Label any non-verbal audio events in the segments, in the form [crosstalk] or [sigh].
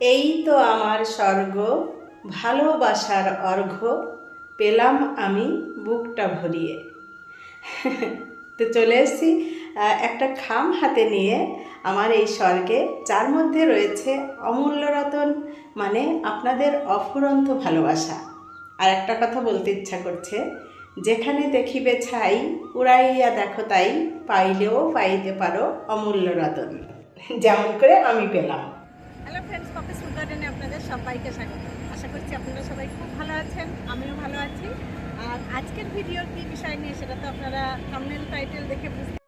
এই তো আমার স্বর্গ, ভালোবাসার অর্ঘ্য পেলাম আমি বুকটা ভরিয়ে। তো চলে এসেছি একটা খাম হাতে নিয়ে আমার এই স্বর্গে, যার মধ্যে রয়েছে অমূল্য রতন মানে আপনাদের অফুরন্ত ভালোবাসা। আর একটা কথা বলতে ইচ্ছা করছে, যেখানে দেখিবে ছাই, উড়াইয়া দেখো তাই, পাইলেও পাইতে পারো অমূল্য রতন। যেমন করে আমি পেলাম। হ্যালো ফ্রেন্ডস কপি ফুড গার্ডেনে আপনাদের সবাইকে স্বাগত। আশা করছি আপনারা সবাই খুব ভালো আছেন, আমিও ভালো আছি। আর আজকের ভিডিওর কি বিষয় নিয়ে সেটা তো আপনারা থাম্বনেল টাইটেল দেখে বুঝতে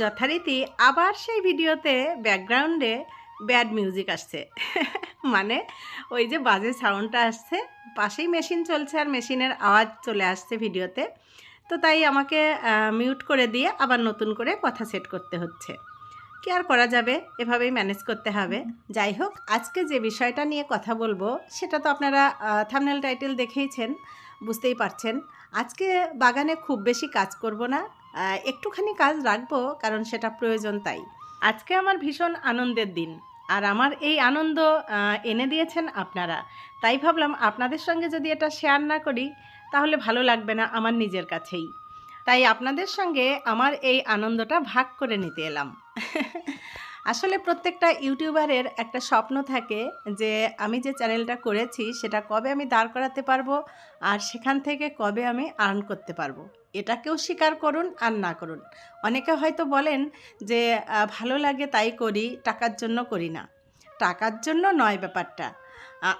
যথারীতি আবার সেই ভিডিওতে ব্যাকগ্রাউন্ডে ব্যাড মিউজিক আসছে। মানে ওই যে বাজে সাউন্ডটা আসছে, পাশেই মেশিন চলছে আর মেশিনের আওয়াজ চলে আসছে ভিডিওতে। তো তাই আমাকে মিউট করে দিয়ে আবার নতুন করে কথা সেট করতে হচ্ছে। কি আর করা যাবে? এভাবেই ম্যানেজ করতে হবে। যাই হোক, আজকে যে বিষয়টা নিয়ে কথা বলব, সেটা তো আপনারা থামনেল টাইটেল দেখেইছেন, বুঝতেই পারছেন। আজকে বাগানে খুব বেশি কাজ করব না একটুখানি কাজ রাখব, কারণ সেটা প্রয়োজন তাই। আজকে আমার ভীষণ আনন্দের দিন, আর আমার এই আনন্দ এনে দিয়েছেন আপনারা। তাই ভাবলাম আপনাদের সঙ্গে যদি এটা শেয়ার না করি, তাহলে ভালো লাগবে না আমার নিজের কাছেই। তাই আপনাদের সঙ্গে আমার এই আনন্দটা ভাগ করে নিতে এলাম। আসলে প্রত্যেকটা ইউটিউবারের একটা স্বপ্ন থাকে যে আমি যে চ্যানেলটা করেছি সেটা কবে আমি দাঁড় করাতে পারব আর সেখান থেকে কবে আমি আর্ন করতে পারব। এটাকেও স্বীকার করুন আর না করুন। অনেকে হয়তো বলেন যে ভালো লাগে তাই করি, টাকার জন্য করি না। টাকার জন্য নয় ব্যাপারটা।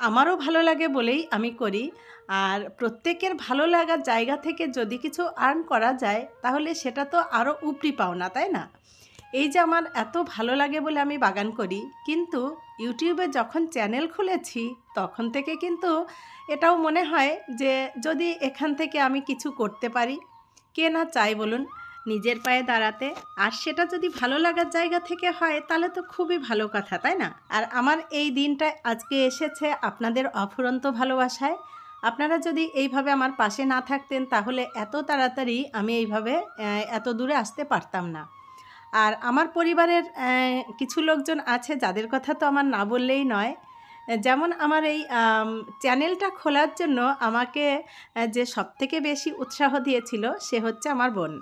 আমারও ভালো লাগে বলেই আমি করি। আর প্রত্যেকের ভালো লাগার জায়গা থেকে যদি কিছু আর্ন করা যায়, তাহলে সেটা তো আরও উপরি পাওনা, তাই না? এই যে আমার এত ভালো লাগে বলে আমি বাগান করি, কিন্তু ইউটিউবে যখন চ্যানেল খুলেছি, তখন থেকে কিন্তু এটাও মনে হয় যে যদি এখান থেকে আমি কিছু করতে পারি, কে না চাই বলুন? নিজের পায়ে দাঁড়াতে। আর সেটা যদি ভালো লাগার জায়গা থেকে হয়, তাহলে তো খুবই ভালো কথা, তাই না? আর আমার এই দিনটা আজকে এসেছে আপনাদের অফুরন্ত ভালোবাসায়। আপনারা যদি এইভাবে আমার পাশে না থাকতেন, তাহলে এত তাড়াতাড়ি আমি এইভাবে এত দূরে আসতে পারতাম না। আর আমার পরিবারের কিছু লোকজন আছে যাদের কথা তো আমার না বললেই নয়। যেমন আমার এই চ্যানেলটা খোলার জন্য আমাকে যে সবথেকে বেশি উৎসাহ দিয়েছিল সে হচ্ছে আমার বোন।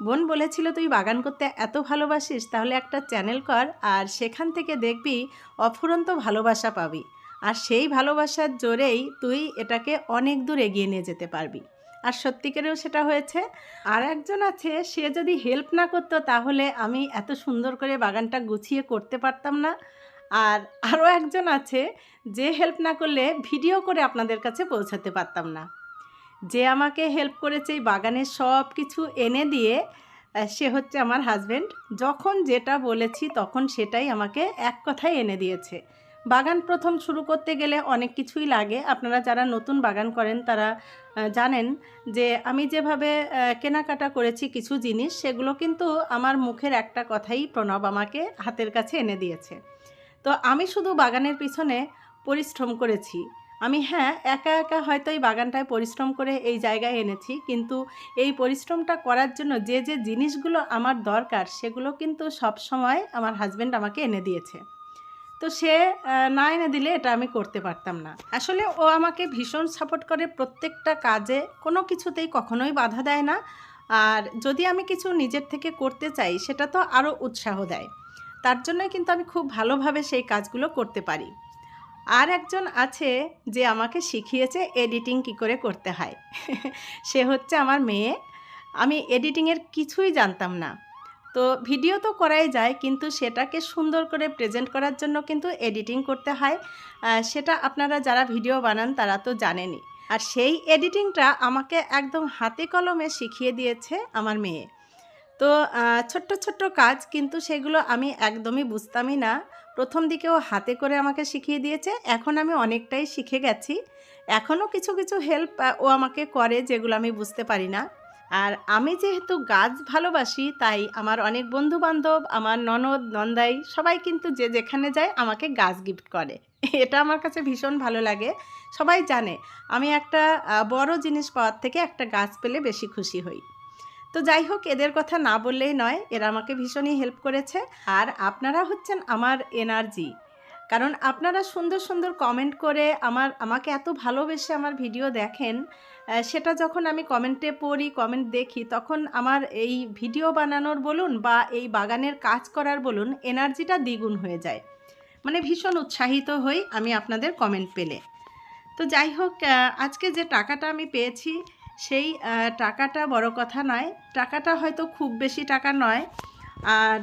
বোন বলেছিল, তুই বাগান করতে এত ভালোবাসিস, তাহলে একটা চ্যানেল কর আর সেখান থেকে দেখবি অফুরন্ত ভালোবাসা পাবি। আর সেই ভালোবাসার জোরেই তুই এটাকে অনেক দূর এগিয়ে নিয়ে যেতে পারবি। আর সত্যিকারেও সেটা হয়েছে। আর একজন আছে, সে যদি হেল্প না করতো তাহলে আমি এত সুন্দর করে বাগানটা গুছিয়ে করতে পারতাম না। আর আরও একজন আছে, যে হেল্প না করলে ভিডিও করে আপনাদের কাছে পৌঁছাতে পারতাম না। যে আমাকে হেল্প করেছে এই বাগানের সব কিছু এনে দিয়ে সে হচ্ছে আমার হাজব্যান্ড যখন যেটা বলেছি তখন সেটাই আমাকে এক কথায় এনে দিয়েছে। বাগান প্রথম শুরু করতে গেলে অনেক কিছুই লাগে। আপনারা যারা নতুন বাগান করেন, তারা জানেন যে আমি যেভাবে কেনাকাটা করেছি কিছু জিনিস, সেগুলো কিন্তু আমার মুখের একটা কথাই প্রণব আমাকে হাতের কাছে এনে দিয়েছে। তো আমি শুধু বাগানের পিছনে পরিশ্রম করেছি। আমি হ্যাঁ একা একা হয়তো এই বাগানটায় পরিশ্রম করে এই জায়গায় এনেছি, কিন্তু এই পরিশ্রমটা করার জন্য যে যে জিনিসগুলো আমার দরকার, সেগুলো কিন্তু সব সময় আমার হাজব্যান্ড আমাকে এনে দিয়েছে। তো সে না এনে দিলে এটা আমি করতে পারতাম না। আসলে ও আমাকে ভীষণ সাপোর্ট করে প্রত্যেকটা কাজে, কোনো কিছুতেই কখনোই বাধা দেয় না। আর যদি আমি কিছু নিজের থেকে করতে চাই, সেটা তো আরও উৎসাহ দেয়। তার জন্যই কিন্তু আমি খুব ভালোভাবে সেই কাজগুলো করতে পারি। আর একজন আছে যে আমাকে শিখিয়েছে এডিটিং কি করে করতে হয়। [laughs] সে হচ্ছে আমার মেয়ে। আমি এডিটিংয়ের কিছুই জানতাম না। তো ভিডিও তো করাই যায়, কিন্তু সেটাকে সুন্দর করে প্রেজেন্ট করার জন্য কিন্তু এডিটিং করতে হয়। সেটা আপনারা যারা ভিডিও বানান তারা তো জানেনই। আর সেই এডিটিংটা আমাকে একদম হাতে কলমে শিখিয়ে দিয়েছে আমার মেয়ে। তো ছোট্ট ছোট্ট কাজ, কিন্তু সেগুলো আমি একদমই বুঝতামই না। প্রথম দিকেও হাতে করে আমাকে শিখিয়ে দিয়েছে, এখন আমি অনেকটাই শিখে গেছি। এখনও কিছু কিছু হেল্প ও আমাকে করে যেগুলো আমি বুঝতে পারি না। আর আমি যেহেতু গাছ ভালোবাসি, তাই আমার অনেক বন্ধু বান্ধব আমার ননদ, নন্দাই সবাই কিন্তু যে যেখানে যায় আমাকে গাছ গিফট করে। এটা আমার কাছে ভীষণ ভালো লাগে। সবাই জানে, আমি একটা বড় জিনিস পাওয়ার থেকে একটা গাছ পেলে বেশি খুশি হই। তো যাই হোক, এদের কথা না বললেই নয়, এরা আমাকে ভীষণই হেল্প করেছে। আর আপনারা হচ্ছেন আমার এনার্জি। কারণ আপনারা সুন্দর সুন্দর কমেন্ট করে আমার, আমাকে এত ভালোবেসে আমার ভিডিও দেখেন সেটা যখন আমি কমেন্টে পড়ি কমেন্ট দেখি, তখন আমার এই ভিডিও বানানোর বলুন বা এই বাগানের কাজ করার বলুন এনার্জিটা দ্বিগুণ হয়ে যায়। মানে ভীষণ উৎসাহিত হই আমি আপনাদের কমেন্ট পেলে। তো যাই হোক আজকে যে টাকাটা আমি পেয়েছি, সেই টাকাটা বড় কথা নয়। টাকাটা হয়তো খুব বেশি টাকা নয় আর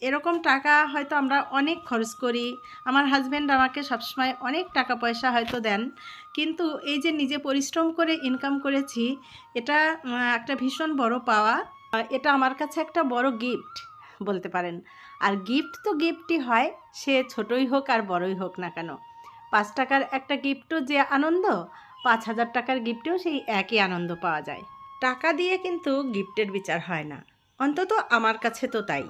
এরকম টাকা হয়তো আমরা অনেক খরচ করি। আমার হাজব্যান্ড আমাকে সবসময় অনেক টাকা পয়সা হয়তো দেন। কিন্তু এই যে নিজে পরিশ্রম করে ইনকাম করেছি, এটা একটা ভীষণ বড় পাওয়া। এটা আমার কাছে একটা বড় গিফট বলতে পারেন। আর গিফট তো গিফটই হয়, সে ছোটই হোক আর বড়ই হোক না কেন। পাঁচ টাকার একটা গিফটও যে আনন্দ, পাঁচ হাজার টাকার গিফটেও সেই একই আনন্দ পাওয়া যায়। টাকা দিয়ে কিন্তু গিফটের বিচার হয় না। অন্তত আমার কাছে তো তাই।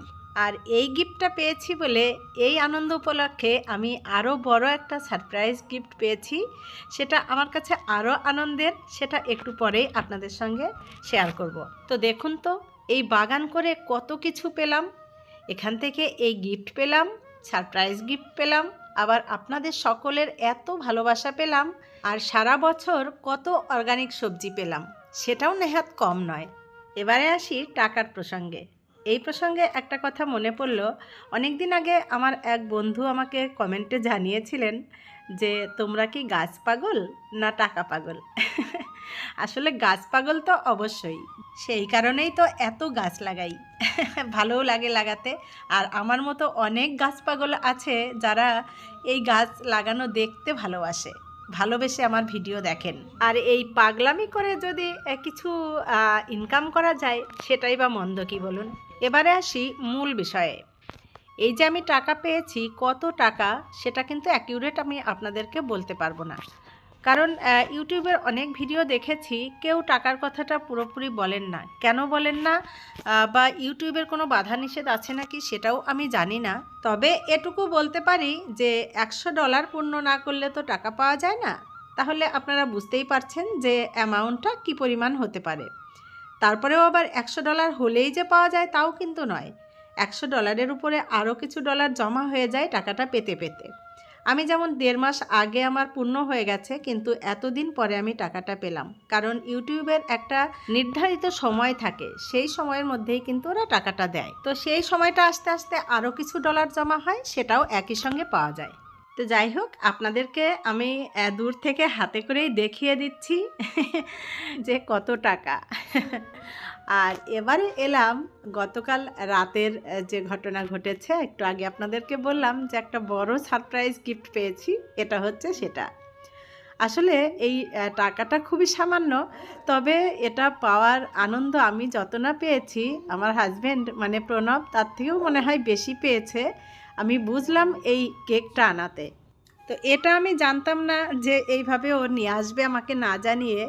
আর এই গিফটটা পেয়েছি বলে এই আনন্দ উপলক্ষে আমি আরও বড় একটা সারপ্রাইজ গিফট পেয়েছি। সেটা আমার কাছে আরও আনন্দের, সেটা একটু পরেই আপনাদের সঙ্গে শেয়ার করব। তো দেখুন তো, এই বাগান করে কত কিছু পেলাম। এখান থেকে এই গিফট পেলাম, সারপ্রাইজ গিফট পেলাম, আবার আপনাদের সকলের এত ভালোবাসা পেলাম, আর সারা বছর কত অর্গানিক সবজি পেলাম, সেটাও নেহাত কম নয়। এবারে আসি টাকার প্রসঙ্গে। এই প্রসঙ্গে একটা কথা মনে পড়ল অনেক দিন আগে আমার এক বন্ধু আমাকে কমেন্টে জানিয়েছিলেন যে, তোমরা কি গাছ পাগল না টাকা পাগল? [laughs] আসলে গাছ পাগল তো অবশ্যই, সেই কারণেই তো এত গাছ লাগাই। [laughs] ভালোও লাগে লাগাতে, আর আমার মতো অনেক গাছ পাগল আছে যারা এই গাছ লাগানো দেখতে ভালোবাসে। ভালোবেসে আমার ভিডিও দেখেন। আর এই পাগলামি করে যদি কিছু ইনকাম করা যায়, সেটাই বা মন্দ কি বলুন? এবারে আসি মূল বিষয়ে। এই যে আমি টাকা পেয়েছি, কত টাকা, সেটা কিন্তু অ্যাকিউরেট আমি আপনাদেরকে বলতে পারব না। কারণ ইউটিউবের অনেক ভিডিও দেখেছি, কেউ টাকার কথাটা পুরোপুরি বলেন না। কেন বলেন না? বা ইউটিউবের কোনো বাধা নিষেধ আছে নাকি সেটাও আমি জানি না। তবে এটুকু বলতে পারি যে, একশো ডলার পূর্ণ না করলে তো টাকা পাওয়া যায় না। তাহলে আপনারা বুঝতেই পারছেন যে, অ্যামাউন্টটা কী পরিমাণ হতে পারে। তারপরেও আবার একশো ডলার হলেই যে পাওয়া যায় তাও কিন্তু নয়। একশো ডলারের উপরে আরও কিছু ডলার জমা হয়ে যায় টাকাটা পেতে পেতে। আমি যেমন দেড় মাস আগে আমার পূর্ণ হয়ে গেছে, কিন্তু এতদিন পরে আমি টাকাটা পেলাম। কারণ ইউটিউবের একটা নির্ধারিত সময় থাকে, সেই সময়ের মধ্যেই কিন্তু ওরা টাকাটা দেয়। তো সেই সময়টা আস্তে আস্তে আরও কিছু ডলার জমা হয়, সেটাও একই সঙ্গে পাওয়া যায়। তো যাই হোক, আপনাদেরকে আমি দূর থেকে হাতে করেই দেখিয়ে দিচ্ছি যে কত টাকা। আর এবারে এলাম গতকাল রাতের যে ঘটনা ঘটেছে, একটু আগে আপনাদেরকে বললাম যে একটা বড় সারপ্রাইজ গিফট পেয়েছি, এটা হচ্ছে সেটা। আসলে এই টাকাটা খুবই সামান্য, তবে এটা পাওয়ার আনন্দ আমি যত না পেয়েছি, আমার হাজব্যান্ড মানে প্রণব, তার থেকেও মনে হয় বেশি পেয়েছে, আমি বুঝলাম এই কেকটা আনাতে। তো এটা আমি জানতাম না যে এইভাবে ও নিয়ে আসবে আমাকে না জানিয়ে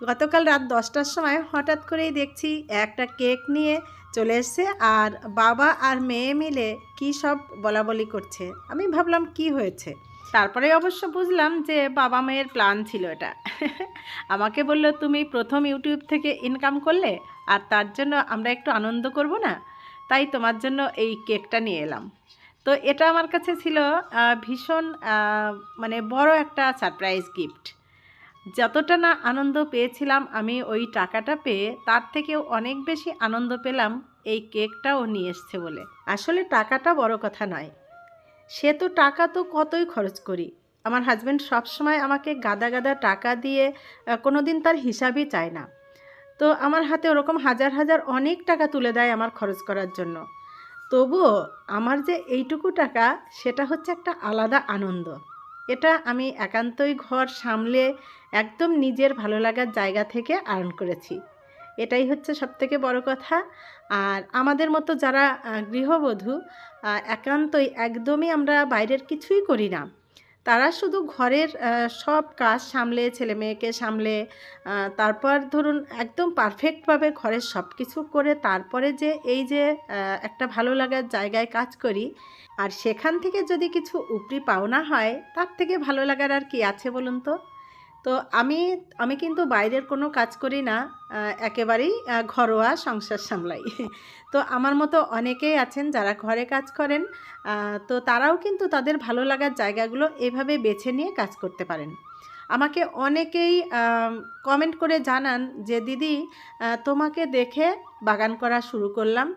গতকাল রাত দশটার সময় হঠাৎ করেই দেখছি একটা কেক নিয়ে চলে এসছে আর বাবা আর মেয়ে মিলে কি সব বলা বলি করছে। আমি ভাবলাম, কি হয়েছে? তারপরে অবশ্য বুঝলাম যে বাবা মেয়ের প্ল্যান ছিল এটা। [laughs] আমাকে বলল, তুমি প্রথম ইউটিউব থেকে ইনকাম করলে আর তার জন্য আমরা একটু আনন্দ করব না? তাই তোমার জন্য এই কেকটা নিয়ে এলাম। তো এটা আমার কাছে ছিল ভীষণ মানে বড় একটা সারপ্রাইজ গিফট যতটা না আনন্দ পেয়েছিলাম আমি ওই টাকাটা পেয়ে, তার থেকেও অনেক বেশি আনন্দ পেলাম এই কেকটাও নিয়ে এসছে বলে। আসলে টাকাটা বড় কথা নয়। সে তো টাকা তো কতই খরচ করি। আমার হাজব্যান্ড সবসময় আমাকে গাদা গাদা টাকা দিয়ে কোনো দিন তার হিসাবই চায় না। তো আমার হাতে ওরকম হাজার হাজার অনেক টাকা তুলে দেয় আমার খরচ করার জন্য। তবুও আমার যে এইটুকু টাকা, সেটা হচ্ছে একটা আলাদা আনন্দ। এটা আমি একান্তই ঘর সামলে একদম নিজের ভালো লাগার জায়গা থেকে আর্ন করেছি। এটাই হচ্ছে সবথেকে বড় কথা। আর আমাদের মতো যারা গৃহবধূ একান্তই একদমই আমরা বাইরের কিছুই করি না। তারা শুধু ঘরের সব কাজ সামলে, ছেলে মেয়েকে সামলে তারপর ধরুন একদম পারফেক্টভাবে ঘরের সব কিছু করে তারপরে যে এই যে একটা ভালো লাগার জায়গায় কাজ করি, আর সেখান থেকে যদি কিছু উপরি পাওনা হয়, তার থেকে ভালো লাগার আর কি আছে বলুন তো? তো আমি আমি কিন্তু বাইরের কোনো কাজ করি না। একেবারেই ঘরোয়া সংসার সামলাই। তো আমার মতো অনেকেই আছেন যারা ঘরে কাজ করেন তো তারাও কিন্তু তাদের ভালো লাগার জায়গাগুলো এভাবে বেছে নিয়ে কাজ করতে পারেন। আমাকে অনেকেই কমেন্ট করে জানান যে, দিদি তোমাকে দেখে বাগান করা শুরু করলাম।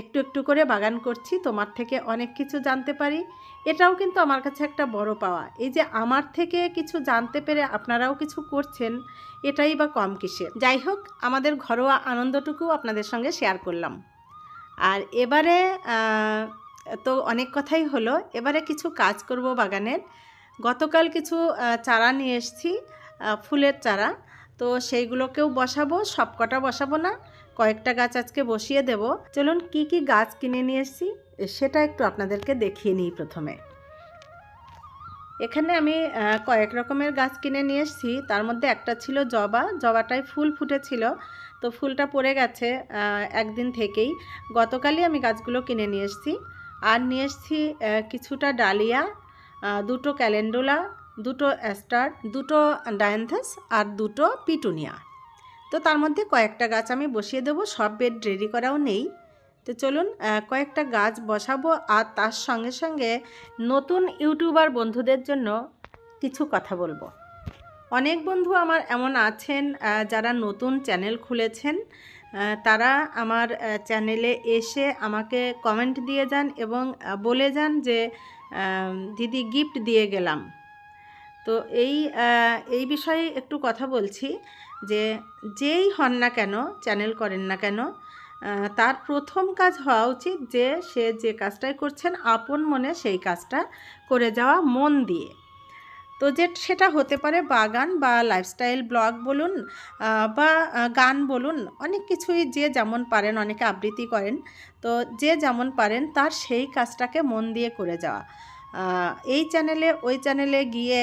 একটু একটু করে বাগান করছি, তোমার থেকে অনেক কিছু জানতে পারি। এটাও কিন্তু আমার কাছে একটা বড় পাওয়া। এই যে, আমার থেকে কিছু জানতে পেরে আপনারাও কিছু করছেন এটাই বা কম কিসের। যাই হোক, আমাদের ঘরোয়া আনন্দটুকু আপনাদের সঙ্গে শেয়ার করলাম। আর এবারে তো অনেক কথাই হলো। এবারে কিছু কাজ করব বাগানের। গতকাল কিছু চারা নিয়ে এসেছি ফুলের চারা। তো সেইগুলোকেও বসাবো সব কটা বসাবো না, কয়েকটা গাছ আজকে বসিয়ে দেব। চলুন, কি কি গাছ কিনে নিয়ে এসেছি, সেটা একটু আপনাদেরকে দেখিয়ে নিই প্রথমে। এখানে আমি কয়েক রকমের গাছ কিনে নিয়ে এসেছি। তার মধ্যে একটা ছিল জবা। জবাটায় ফুল ফুটেছিল। তো ফুলটা পড়ে গেছে একদিন থেকেই। গতকালই আমি গাছগুলো কিনে নিয়ে এসেছি। আর নিয়ে এসেছি কিছুটা ডালিয়া দুটো ক্যালেন্ডুলা, দুটো অ্যাস্টার দুটো ডায়ান্থাস আর দুটো পিটুনিয়া। তো তার মধ্যে কয়েকটা গাছ আমি বসিয়ে দেবো। সব বেড রেডি করাও নেই। তো চলুন কয়েকটা গাছ বসাবো আর তার সঙ্গে সঙ্গে নতুন ইউটিউবার বন্ধুদের জন্য কিছু কথা বলব। অনেক বন্ধু আমার এমন আছেন যারা নতুন চ্যানেল খুলেছেন তারা আমার চ্যানেলে এসে আমাকে কমেন্ট দিয়ে যান এবং বলে যান যে দিদি গিফট দিয়ে গেলাম। তো এই এই বিষয়ে একটু কথা বলছি যে, যেই হন না কেন, চ্যানেল করেন না কেন তার প্রথম কাজ হওয়া উচিত যে সে যে কাজটাই করছেন, আপন মনে সেই কাজটা করে যাওয়া মন দিয়ে। তো যে সেটা হতে পারে বাগান বা লাইফস্টাইল ব্লগ বলুন বা গান বলুন, অনেক কিছুই যে যেমন পারেন, অনেকে আবৃত্তি করেন, তো যে যেমন পারেন তার সেই কাজটাকে মন দিয়ে করে যাওয়া। এই চ্যানেলে, ওই চ্যানেলে গিয়ে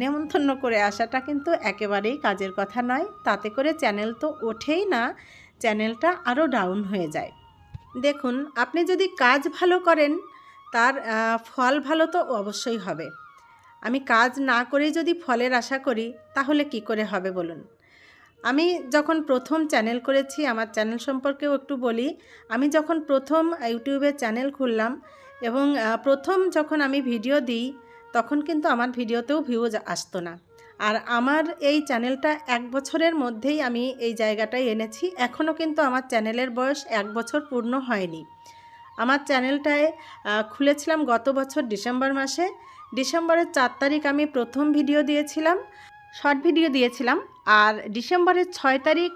নেমন্তন্ন করে আসাটা কিন্তু একেবারেই কাজের কথা নয়, তাতে করে চ্যানেল তো ওঠেই না চ্যানেলটা আরও ডাউন হয়ে যায়। দেখুন, আপনি যদি কাজ ভালো করেন, তার ফল ভালো তো অবশ্যই হবে। আমি কাজ না করেই যদি ফলের আশা করি, তাহলে কি করে হবে বলুন? আমি যখন প্রথম চ্যানেল করেছি, আমার চ্যানেল সম্পর্কেও একটু বলি, আমি যখন প্রথম ইউটিউবে চ্যানেল খুললাম এবং প্রথম যখন আমি ভিডিও দিই, তখন কিন্তু আমার ভিডিওতেও ভিউজ আসতো না। আর আমার এই চ্যানেলটা এক বছরের মধ্যেই আমি এই জায়গাটায় এনেছি। এখনও কিন্তু আমার চ্যানেলের বয়স এক বছর পূর্ণ হয়নি। আমার চ্যানেলটায় খুলেছিলাম গত বছর ডিসেম্বর মাসে। ডিসেম্বরের চার তারিখ আমি প্রথম ভিডিও দিয়েছিলাম, শর্ট ভিডিও দিয়েছিলাম। আর ডিসেম্বরের ছয় তারিখ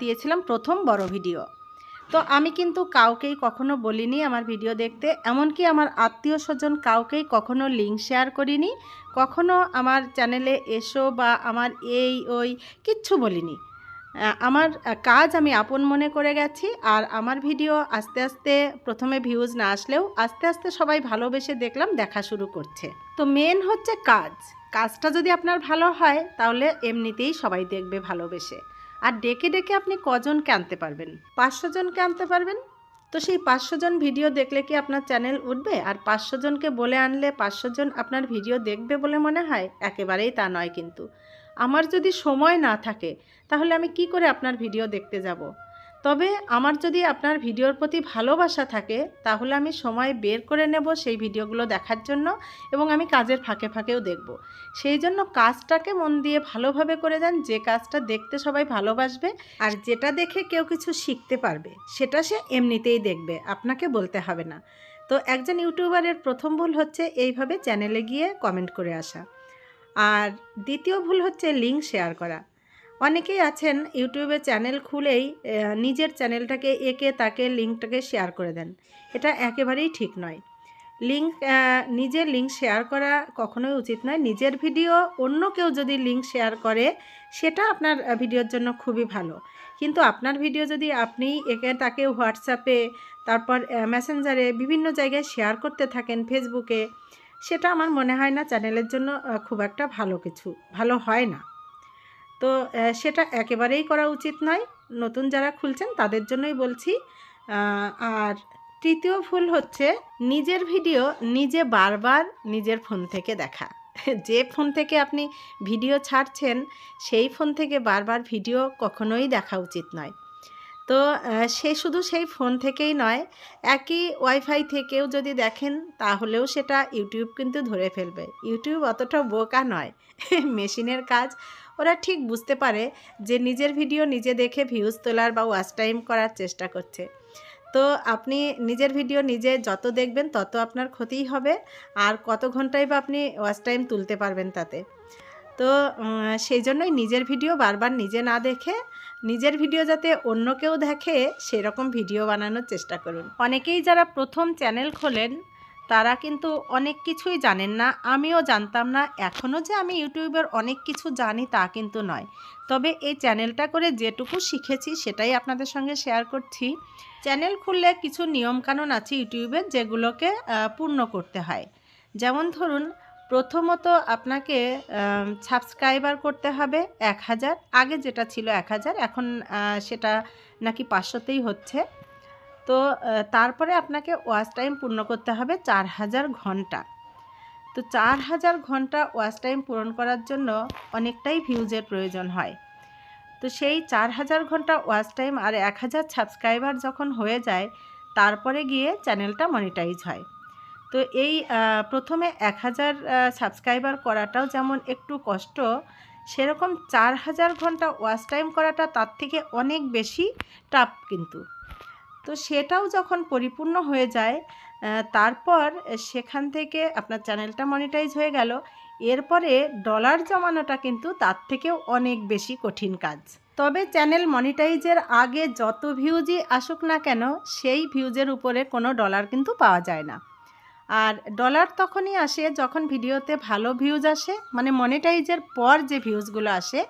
দিয়েছিলাম প্রথম বড় ভিডিও। তো আমি কিন্তু কাউকেই কখনো বলিনি আমার ভিডিও দেখতে, এমনকি আমার আত্মীয় স্বজন কাউকেই কখনো লিঙ্ক শেয়ার করিনি, কখনো আমার চ্যানেলে এসো বা আমার এই, ওই কিচ্ছু বলিনি। আমার কাজ আমি আপন মনে করে গেছি, আর আমার ভিডিও আস্তে আস্তে প্রথমে ভিউজ না আসলেও আস্তে আস্তে সবাই ভালোবেসে দেখলাম, দেখা শুরু করছে। তো মেন হচ্ছে কাজ। কাজটা যদি আপনার ভালো হয়, তাহলে এমনিতেই সবাই দেখবে ভালোবেসে। আর ডেকে ডেকে আপনি কজনকে আনতে পারবেন? পাঁচশো জনকে আনতে পারবেন? তো সেই পাঁচশো জন ভিডিও দেখলে কি আপনার চ্যানেল উঠবে? আর পাঁচশো জনকে বলে আনলে পাঁচশো জন আপনার ভিডিও দেখবে বলে মনে হয়? একেবারেই তা নয় কিন্তু। আমার যদি সময় না থাকে, তাহলে আমি কি করে আপনার ভিডিও দেখতে যাব? তবে আমার যদি আপনার ভিডিওর প্রতি ভালোবাসা থাকে, তাহলে আমি সময় বের করে নেব সেই ভিডিওগুলো দেখার জন্য এবং আমি কাজের ফাঁকে ফাঁকেও দেখব। সেই জন্য কাজটাকে মন দিয়ে ভালোভাবে করে যান, যে কাজটা দেখতে সবাই ভালোবাসবে আর যেটা দেখে কেউ কিছু শিখতে পারবে, সেটা সে এমনিতেই দেখবে, আপনাকে বলতে হবে না। তো একজন ইউটিউবারের প্রথম ভুল হচ্ছে এইভাবে চ্যানেলে গিয়ে কমেন্ট করে আসা। আর দ্বিতীয় ভুল হচ্ছে লিঙ্ক শেয়ার করা। অনেকেই আছেন ইউটিউবে চ্যানেল খুলেই নিজের চ্যানেলটাকে, একে তাকে লিঙ্কটাকে শেয়ার করে দেন। এটা একেবারেই ঠিক নয়। লিঙ্ক নিজের লিঙ্ক শেয়ার করা কখনোই উচিত নয়। নিজের ভিডিও অন্য কেউ যদি লিঙ্ক শেয়ার করে, সেটা আপনার ভিডিওর জন্য খুবই ভালো। কিন্তু আপনার ভিডিও যদি আপনি একে, তাকে হোয়াটসঅ্যাপে, তারপর মেসেঞ্জারে বিভিন্ন জায়গায় শেয়ার করতে থাকেন ফেসবুকে, সেটা আমার মনে হয় না চ্যানেলের জন্য খুব একটা ভালো কিছু, ভালো হয় না। তো সেটা একেবারেই করা উচিত নয়। নতুন যারা খুলছেন তাদের জন্যই বলছি আর তৃতীয় ভুল হচ্ছে নিজের ভিডিও নিজে বারবার নিজের ফোন থেকে দেখা। যে ফোন থেকে আপনি ভিডিও ছাড়ছেন, সেই ফোন থেকে বারবার ভিডিও কখনোই দেখা উচিত নয়। তো সে শুধু সেই ফোন থেকেই নয়, একই ওয়াইফাই থেকেও যদি দেখেন তাহলেও সেটা ইউটিউব কিন্তু ধরে ফেলবে। ইউটিউব অতটা বোকা নয়, মেশিনের কাজ ওরা ঠিক বুঝতে পারে যে নিজের ভিডিও নিজে দেখে ভিউজ তোলার বা ওয়াচ টাইম করার চেষ্টা করছে। তো আপনি নিজের ভিডিও নিজে যত দেখবেন তত আপনার ক্ষতিই হবে আর কত ঘন্টায় বা আপনি ওয়াচ টাইম তুলতে পারবেন তাতে। তো সেই জন্যই নিজের ভিডিও বারবার নিজে না দেখে নিজের ভিডিও যাতে অন্য কেউ দেখে সেরকম ভিডিও বানানোর চেষ্টা করুন। অনেকেই যারা প্রথম চ্যানেল খোলেন তারা কিন্তু অনেক কিছুই জানেন না, আমিও জানতাম না। এখনও যে আমি ইউটিউবের অনেক কিছু জানি তা কিন্তু নয়। তবে এই চ্যানেলটা করে যেটুকু শিখেছি সেটাই আপনাদের সঙ্গে শেয়ার করছি। চ্যানেল খুললে কিছু নিয়মকানুন আছে ইউটিউবের যেগুলোকে পূর্ণ করতে হয়। যেমন ধরুন, প্রথমত আপনাকে সাবস্ক্রাইবার করতে হবে এক হাজার। আগে যেটা ছিল এক হাজার, এখন সেটা নাকি পাঁচশোতেই হচ্ছে। তো তারপরে আপনাকে ওয়াচ টাইম পূর্ণ করতে হবে চার হাজার ঘণ্টা। তো চার হাজার ঘণ্টা ওয়াচ টাইম পূরণ করার জন্য অনেকটাই ভিউজের প্রয়োজন হয়। তো, সেই চার হাজার ঘণ্টা ওয়াচ টাইম আর এক হাজার সাবস্ক্রাইবার যখন হয়ে যায়, তারপরে গিয়ে চ্যানেলটা মনিটাইজ হয়। তো, এই প্রথমে এক হাজার সাবস্ক্রাইবার করাটাও যেমন একটু কষ্ট, সেরকম চার হাজার ঘণ্টা ওয়াচ টাইম করাটা তার থেকে অনেক বেশি টাফ কিন্তু। তো সেটাও যখন পরিপূর্ণ হয়ে যায় তারপর সেখান থেকে আপনার চ্যানেলটা মনিটাইজ হয়ে গেল। এরপরে ডলার জমানোটা কিন্তু তার থেকেও অনেক বেশি কঠিন কাজ। তবে চ্যানেল মনিটাইজের আগে যত ভিউজই আসুক না কেন, সেই ভিউজের উপরে কোনো ডলার কিন্তু পাওয়া যায় না। আর ডলার তখনই আসে যখন ভিডিওতে ভালো ভিউজ আসে মানে মনিটাইজের পর যে ভিউজগুলো আসে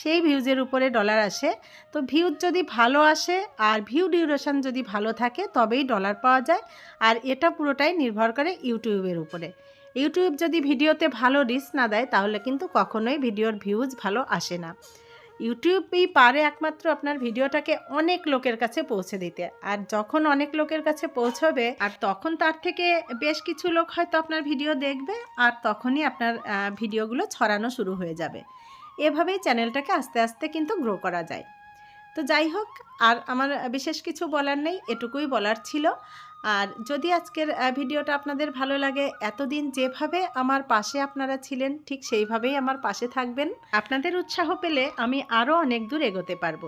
সেই ভিউজের উপরে ডলার আসে। তো ভিউজ যদি ভালো আসে আর ভিউ ডিউরেশন যদি ভালো থাকে তবেই ডলার পাওয়া যায়। আর এটা পুরোটাই নির্ভর করে ইউটিউবের উপরে। ইউটিউব যদি ভিডিওতে ভালো রিচ না দেয় তাহলে কিন্তু কখনোই ভিডিওর ভিউজ ভালো আসে না। ইউটিউবই পারে একমাত্র আপনার ভিডিওটাকে অনেক লোকের কাছে পৌঁছে দিতে। আর যখন অনেক লোকের কাছে পৌঁছবে আর তখন তার থেকে বেশ কিছু লোক হয়তো আপনার ভিডিও দেখবে আর তখনই আপনার ভিডিওগুলো ছড়ানো শুরু হয়ে যাবে। এভাবেই চ্যানেলটাকে আস্তে আস্তে কিন্তু গ্রো করা যায়। তো যাই হোক, আর আমার বিশেষ কিছু বলার নেই, এটুকুই বলার ছিল। আর যদি আজকের ভিডিওটা আপনাদের ভালো লাগে, এতদিন যেভাবে আমার পাশে আপনারা ছিলেন, ঠিক সেইভাবেই আমার পাশে থাকবেন। আপনাদের উৎসাহ পেলে আমি আরও অনেক দূর এগোতে পারব।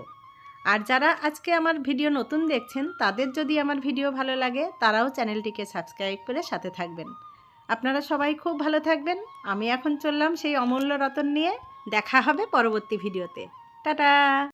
আর যারা আজকে আমার ভিডিও নতুন দেখছেন, তাদের যদি আমার ভিডিও ভালো লাগে, তারাও চ্যানেলটিকে সাবস্ক্রাইব করে সাথে থাকবেন। আপনারা সবাই খুব ভালো থাকবেন। আমি এখন চললাম সেই অমূল্য রতন নিয়ে। দেখা হবে পরবর্তী ভিডিওতে। টাটা!